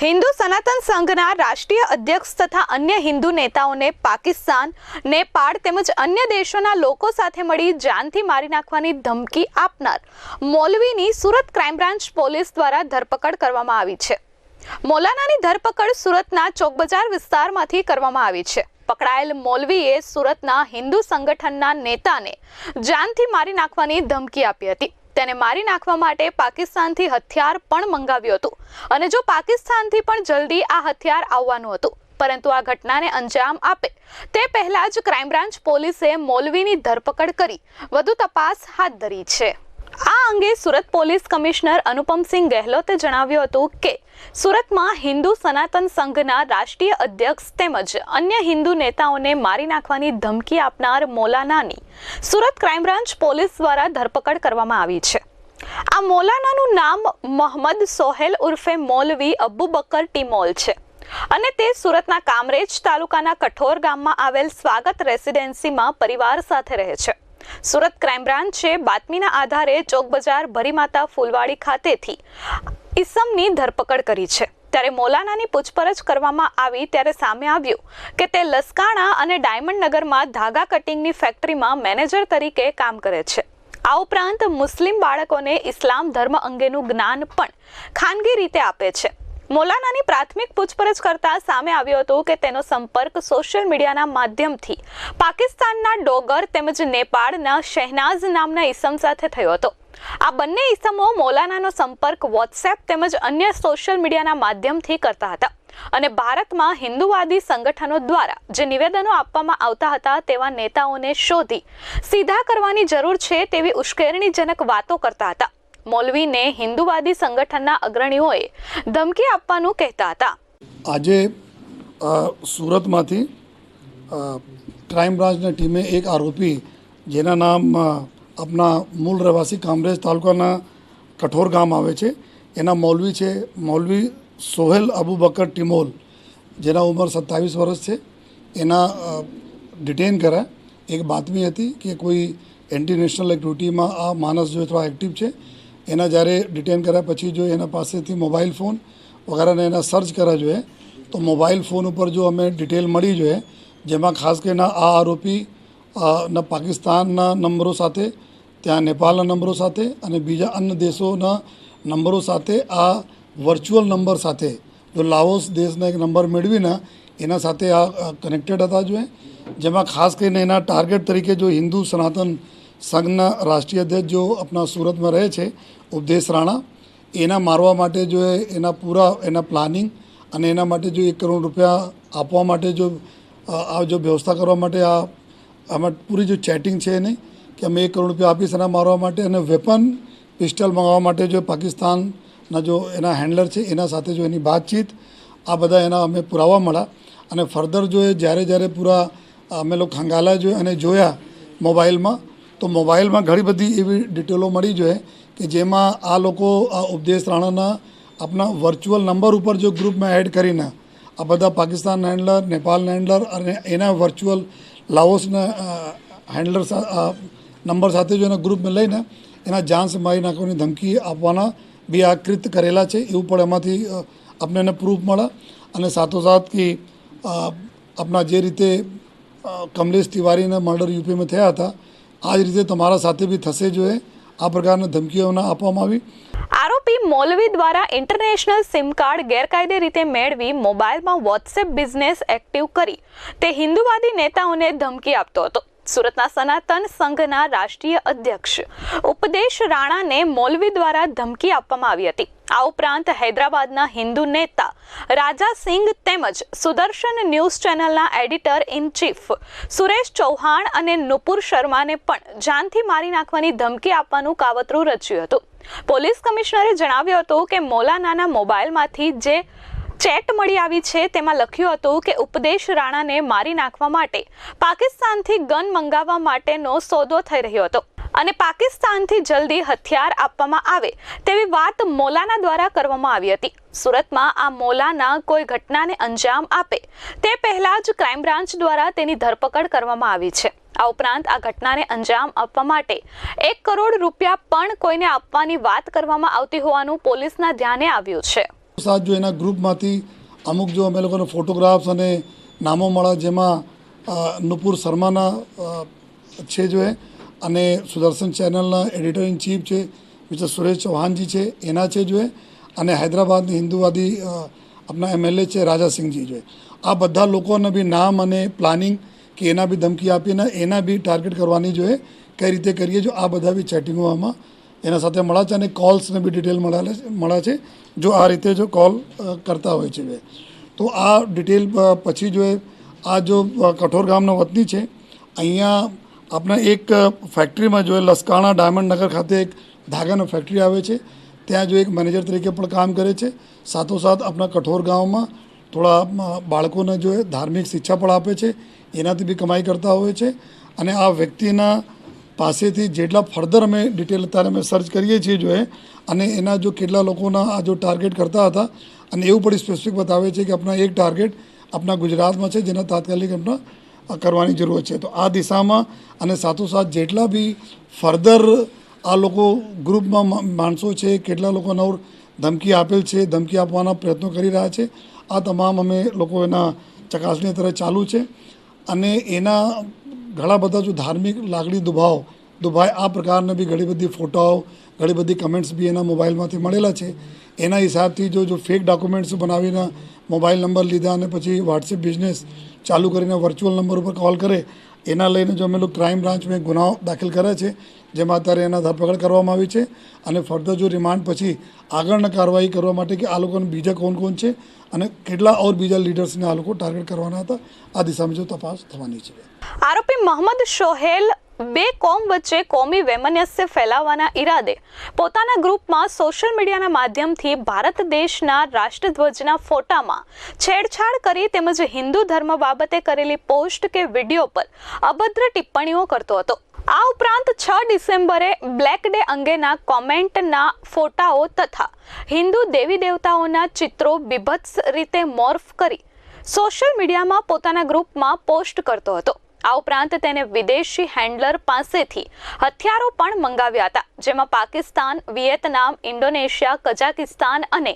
હિન્દુ સનાતન સંઘના રાષ્ટ્રીય અધ્યક્ષ તથા અન્ય હિન્દુ નેતાઓને પાકિસ્તાન, નેપાળ તેમજ અન્ય દેશોના લોકો સાથે મળી જાનથી મારી નાખવાની ધમકી આપનાર મૌલવીની સુરત ક્રાઇમ બ્રાન્ચ પોલીસ દ્વારા ધરપકડ કરવામાં આવી છે. મૌલાનાની ધરપકડ સુરતના ચોકબજાર વિસ્તારમાંથી કરવામાં આવી છે. પકડાયેલ મૌલવીએ સુરતના હિન્દુ સંગઠનના નેતાને જાનથી મારી નાખવાની ધમકી આપી હતી. તેને મારી નાખવા માટે પાકિસ્તાનથી હથિયાર પણ મંગાવ્યું હતું. અને જો પાકિસ્તાનથી પણ જલ્દી આ હથિયાર આવવાનું હતું, પરંતુ આ ઘટનાને અંજામ આપે, તે પહેલા જ ક્રાઇમ બ્રાન્ચ પોલીસે મૌલવીની ધરપકડ કરી. વધુ તપાસ હાથ ધરી છે. આ અંગે સુરત પોલીસ કમિશનર અનુપમસિંહ ગહેલોતે જણાવ્યું હતું કે, સુરતમાં હિન્દુ સનાતન સંઘના રાષ્ટ્રીય અધ્યક્ષ તેમજ અન્ય હિન્દુ નેતાઓને મારી નાખવાની ધમકી આપનાર મૌલાનાની સુરત ક્રાઇમ બ્રાન્ચ પોલીસ દ્વારા ધરપકડ કરવામાં આવી છે. આ મૌલાનાનું નામ મોહમ્મદ સોહેલ ઉર્ફે મોલવી અબ્બુ બકર ટીમોલ છે અને તે સુરતના કામરેજ તાલુકાના કઠોર ગામમાં આવેલ સ્વાગત રેસિડેન્સીમાં પરિવાર સાથે રહે છે. સુરત ક્રાઇમ બ્રાન્ચે બાતમીના આધારે ચોક બજાર ભરીમાતા ફૂલવાડી ખાતેથી ઈસમની ધરપકડ કરી છે. ત્યારે મૌલાનાની પૂછપરછ કરવામાં આવી ત્યારે સામે આવ્યું કે તે લસકાણા અને ડાયમંડ નગરમાં ધાગા કટિંગની ફેક્ટરીમાં મેનેજર તરીકે કામ કરે છે. આ ઉપરાંત મુસ્લિમ બાળકોને ઇસ્લામ ધર્મ અંગેનું જ્ઞાન પણ ખાનગી રીતે આપે છે. મૌલાનાની પ્રાથમિક પૂછપરછ કરતા સામે આવ્યું હતું કે તેનો સંપર્ક સોશિયલ મીડિયાના માધ્યમથી પાકિસ્તાનના ડોગર તેમજ નેપાળના શહેનાઝ નામના ઈસમ સાથે થયો હતો. આ બંને ઈસમો મૌલાનાનો સંપર્ક વોટ્સએપ તેમજ અન્ય સોશિયલ મીડિયાના માધ્યમથી કરતા હતા અને ભારતમાં હિન્દુવાદી સંગઠનો દ્વારા જે નિવેદનો આપવામાં આવતા હતા તેવા નેતાઓને શોધી સીધા કરવાની જરૂર છે તેવી ઉશ્કેરણીજનક વાતો કરતા હતા. મૌલવીને હિન્દુવાદી સંગઠનના અગ્રણીઓએ ધમકી આપવાનું કહેતા હતા. આજે સુરતમાંથી ક્રાઇમ બ્રાન્ચની ટીમે એક આરોપી જેના નામ આપના મૂળ રહેવાસી કામરેજ તાલુકાના કઠોર ગામ આવે છે. એના મૌલવી છે, મૌલવી સોહેલ અબુ બકર ટિમોલ, જેના ઉંમર સત્તાવીસ વર્ષ છે. એના ડિટેન કર્યા. એક બાતમી હતી કે કોઈ એન્ટી નેશનલ એક્ટિવિટીમાં આ માણસ જો થોડા એક્ટિવ છે એના જ્યારે ડિટેન કર્યા પછી જો એના પાસેથી મોબાઈલ ફોન વગેરેને એના સર્ચ કર્યા જોઈએ, તો મોબાઈલ ફોન ઉપર જો અમે ડિટેલ મળી જોઈએ, જેમાં ખાસ કરીને આ આરોપી ના પાકિસ્તાનના નંબરો સાથે, ત્યાં નેપાળના નંબરો સાથે અને બીજા અન્ય દેશોના નંબરો સાથે આ વર્ચ્યુઅલ નંબર સાથે, જો લાઓસ દેશના એક નંબર મેળવીને એના સાથે આ કનેક્ટેડ હતા જોઈએ. જેમાં ખાસ કરીને એના ટાર્ગેટ તરીકે જો હિન્દુ સનાતન સંઘના રાષ્ટ્રીય અધ્યક્ષ જો આપણા સુરતમાં રહે છે, ઉપદેશ રાણા, એના મારવા માટે જો એના પૂરા, એના પ્લાનિંગ અને એના માટે જો એક કરોડ રૂપિયા આપવા માટે જો આ જો વ્યવસ્થા કરવા માટે આ, આમાં પૂરી જો ચેટિંગ છે એની કે અમે એક કરોડ રૂપિયા આપીશ એના મારવા માટે અને વેપન પિસ્ટલ મંગાવવા માટે જો પાકિસ્તાનના જો એના હેન્ડલર છે, એના સાથે જો એની વાતચીત, આ બધા એના અમે પુરાવા મળ્યા અને ફર્ધર જો એ જ્યારે જ્યારે પૂરા અમે લોકો ખંગાલા જોયા અને જોયા મોબાઈલમાં તો મોબાઈલમાં ઘણી બધી એવી ડિટેલો મળી જોઈએ કે જેમાં આ લોકો, આ ઉપદેશ રાણાના આપણા વર્ચ્યુઅલ નંબર ઉપર જો ગ્રુપમાં એડ કરીને આ બધા પાકિસ્તાન હેન્ડલર નેપાલ હેન્ડલર અને એના વર્ચ્યુઅલ લાઓસના હેન્ડલર નંબર સાથે જો એના ગ્રુપમાં લઈને એના જાન મારી નાખવાની ધમકી આપવાના બી આ કૃત કરેલા છે. એવું પણ એમાંથી આપણે એને પ્રૂફ મળે. અને સાથોસાથ કે આપણા જે રીતે કમલેશ તિવારીના મર્ડર યુપીમાં થયા હતા આ જ રીતે તમારા સાથે બી થશે જોઈએ આ પ્રકારના ધમકીઓના આપવામાં આવી. આરોપી મૌલવી દ્વારા ઇન્ટરનેશનલ સિમ કાર્ડ ગેરકાયદે રીતે મેળવી મોબાઈલમાં વોટ્સએપ બિઝનેસ એક્ટિવ કરી. તે હિન્દુવાદી નેતાઓને ધમકી આપતો હતો. સુરતના સનાતન સંઘના રાષ્ટ્રીય અધ્યક્ષ ઉપદેશ રાણાને મૌલવી દ્વારા ધમકી આપવામાં આવી હતી. આ ઉપરાંત હૈદરાબાદના હિન્દુ નેતા રાજા સિંઘ તેમજ સુદર્શન ન્યૂઝ ચેનલના editor in chief Suresh Chauhan અને નુપુર શર્માને પણ જાનથી મારી નાખવાની ધમકી આપવાનું કાવતરું રચ્યું હતું. પોલીસ કમિશનરે જણાવ્યું હતું કે મોલાનાના મોબાઈલમાંથી જે ચેટ મળી આવી છે, તેમાં લખ્યું હતું કે ઉપદેશ રાણાને મારી નાખવા માટે પાકિસ્તાનથી ગન મંગાવવા માટેનો સોદો થઈ રહ્યો હતો અને પાકિસ્તાનથી જલ્દી હથિયાર આપવામાં આવે તેવી વાત મૌલાના દ્વારા કરવામાં આવી હતી. સુરતમાં આ મૌલાના કોઈ ઘટનાને અંજામ આપે તે પહેલા જ ક્રાઇમ બ્રાન્ચ દ્વારા તેની ધરપકડ કરવામાં આવી છે. આ ઉપરાંત આ ઘટનાને અંજામ આપવા માટે એક કરોડ રૂપિયા પણ કોઈને આપવાની વાત કરવામાં આવતી હોવાનું પોલીસના ધ્યાને આવ્યું છે. સાથ જો એના ગ્રુપમાંથી અમુક જો અમે લોકોને ફોટોગ્રાફ્સ અને નામો મળ્યા જેમાં નુપુર શર્માના છે જો એ, અને સુદર્શન ચેનલના એડિટર ઇન ચીફ છે, મિસ્ટર સુરેશ ચૌહાણજી છે, એના છે જો અને હૈદરાબાદની હિન્દુવાદી આપણા એમએલએ છે રાજાસિંહજી જો એ. આ બધા લોકોને બી નામ અને પ્લાનિંગ કે એના બી ધમકી આપીને એના બી ટાર્ગેટ કરવાની જોઈએ કઈ રીતે કરીએ જો આ બધા બી ચેટિંગો આમાં એના સાથે મળ્યા છે અને કોલ્સને બી ડિટેલ મળ્યા મળ્યા છે, જો આ રીતે જો કોલ કરતા હોય છે બે. તો આ ડિટેલ પછી જો આ જો કઠોર ગામના વતની છે, અહીંયા આપણા એક ફેક્ટરીમાં જો લસકાણા ડાયમંડ નગર ખાતે એક ધાગાનો ફેક્ટરી આવે છે, ત્યાં જો એક મેનેજર તરીકે પણ કામ કરે છે, સાથોસાથ આપણા કઠોર ગામમાં થોડા બાળકોને જો ધાર્મિક શિક્ષા પણ આપે છે, એનાથી બી કમાઈ કરતા હોય છે, અને આ વ્યક્તિના પાસેથી જેટલા ફર્ધર અમે ડિટેલ અત્યારે અમે સર્ચ કરીએ છીએ જો અને એના જો કેટલા લોકોના આ જો ટાર્ગેટ કરતા હતા અને એવું પણ સ્પેસિફિક બતાવે છે કે આપણા એક ટાર્ગેટ આપણા ગુજરાતમાં છે જેના તાત્કાલિક આપણા કરવાની જરૂર છે. તો આ દિશામાં અને સાથોસાથ જેટલા બી ફર્ધર આ લોકો ગ્રુપમાં માણસો છે, કેટલા લોકોને ઓર ધમકી આપેલ છે, ધમકી આપવાના પ્રયત્નો કરી રહ્યા છે, આ તમામ અમે લોકો એના ચકાસણી અત્યારે ચાલુ છે. અને એના ઘણા બધા જો ધાર્મિક લાગણી દુભાવ, દુભાય આ પ્રકારના બી ઘણી બધી ફોટાઓ, ઘણી બધી કમેન્ટ્સ બી એના મોબાઈલમાંથી મળેલા છે. એના હિસાબથી જો જો ફેક ડોક્યુમેન્ટ્સ બનાવીને મોબાઈલ નંબર લીધા અને પછી વોટ્સએપ બિઝનેસ ચાલુ કરીને વર્ચ્યુઅલ નંબર ઉપર કોલ કરે એના લઈને જો અમે લોકો ક્રાઇમ બ્રાન્ચમાં ગુનાઓ દાખલ કર્યા છે, જેમાં અત્યારે એના ધરપકડ કરવામાં આવી છે અને ફર્ધર જો રિમાન્ડ પછી આગળના કાર્યવાહી કરવા માટે કે આ લોકોને બીજા કોણ કોણ છે અને કેટલા ઓર બીજા લીડર્સને આ લોકો ટાર્ગેટ કરવાના હતા, આ દિશામાં જો તપાસ થવાની છે. આરોપી મોહમ્મદ શોહેલ બે કોમ વચ્ચે કોમી વૈમનસ્ય ફેલાવવાના ઈરાદે. પોતાના ગ્રુપમાં સોશિયલ મીડિયાના માધ્યમથી ભારત દેશના રાષ્ટ્રધ્વજના ફોટામાં છેડછાડ કરી તેમજ હિન્દુ ધર્મ બાબતે કરેલી પોસ્ટ કે વીડિયો પર અભદ્ર ટિપ્પણીઓ કરતો હતો. આ ઉપરાંત છ ડિસેમ્બરે બ્લેક ડે અંગેના કોમેન્ટના ફોટાઓ તથા હિન્દુ દેવી દેવતાઓના ચિત્રો બીભત્સ રીતે મોર્ફ કરી સોશિયલ મીડિયામાં પોતાના ગ્રુપમાં પોસ્ટ કરતો હતો. આ ઉપરાંત તેને વિદેશી હેન્ડલર પાસેથી હથિયારો પણ મંગાવ્યા હતા, જેમાં પાકિસ્તાન, વિયેતનામ, ઇન્ડોનેશિયા, કઝાકિસ્તાન અને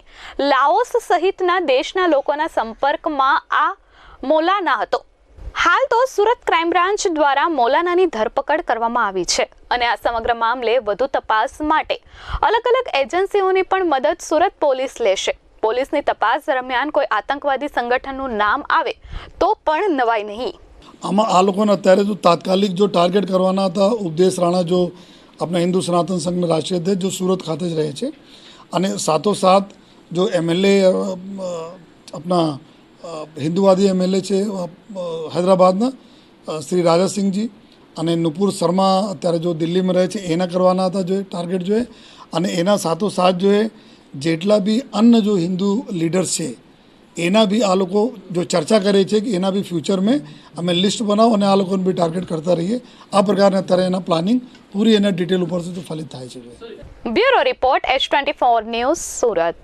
લાઓસ સહિતના દેશના લોકોના સંપર્કમાં આ મોલાના હતો. હાલ તો સુરત ક્રાઇમ બ્રાન્ચ દ્વારા મોલાનાની ધરપકડ કરવામાં આવી છે અને આ સમગ્ર મામલે વધુ તપાસ માટે અલગ અલગ એજન્સીઓની પણ મદદ સુરત પોલીસ લેશે. પોલીસની તપાસ દરમિયાન કોઈ આતંકવાદી સંગઠનનું નામ આવે તો પણ નવાઈ નહીં. આમાં આ લોકોને અત્યારે જો તાત્કાલિક જો ટાર્ગેટ કરવાના હતા ઉપદેશ રાણા જો આપણા હિન્દુ સનાતન સંઘના રાષ્ટ્રીય અધ્યક્ષ જો સુરત ખાતે જ રહે છે. અને સાથોસાથ જો એમએલએ આપણા હિન્દુવાદી એમએલએ છે હૈદરાબાદના શ્રી રાજાસિંહજી અને નુપુર શર્મા અત્યારે જો દિલ્હીમાં રહે છે, એના કરવાના હતા જો ટાર્ગેટ જોઈએ અને એના સાથોસાથ જોઈએ જેટલા બી અન્ય જો હિન્દુ લીડર્સ છે એના બી આ લોકો જો ચર્ચા કરે છે કે એના બી ફ્યુચર મેં અમે લિસ્ટ બનાવો અને આ લોકોને બી ટાર્ગેટ કરતા રહીએ. આ પ્રકારના અત્યારે એના પ્લાનિંગ પૂરી એના ડિટેલ ઉપરથી ફલિત થાય છે. Bureau report H twenty four news Surat.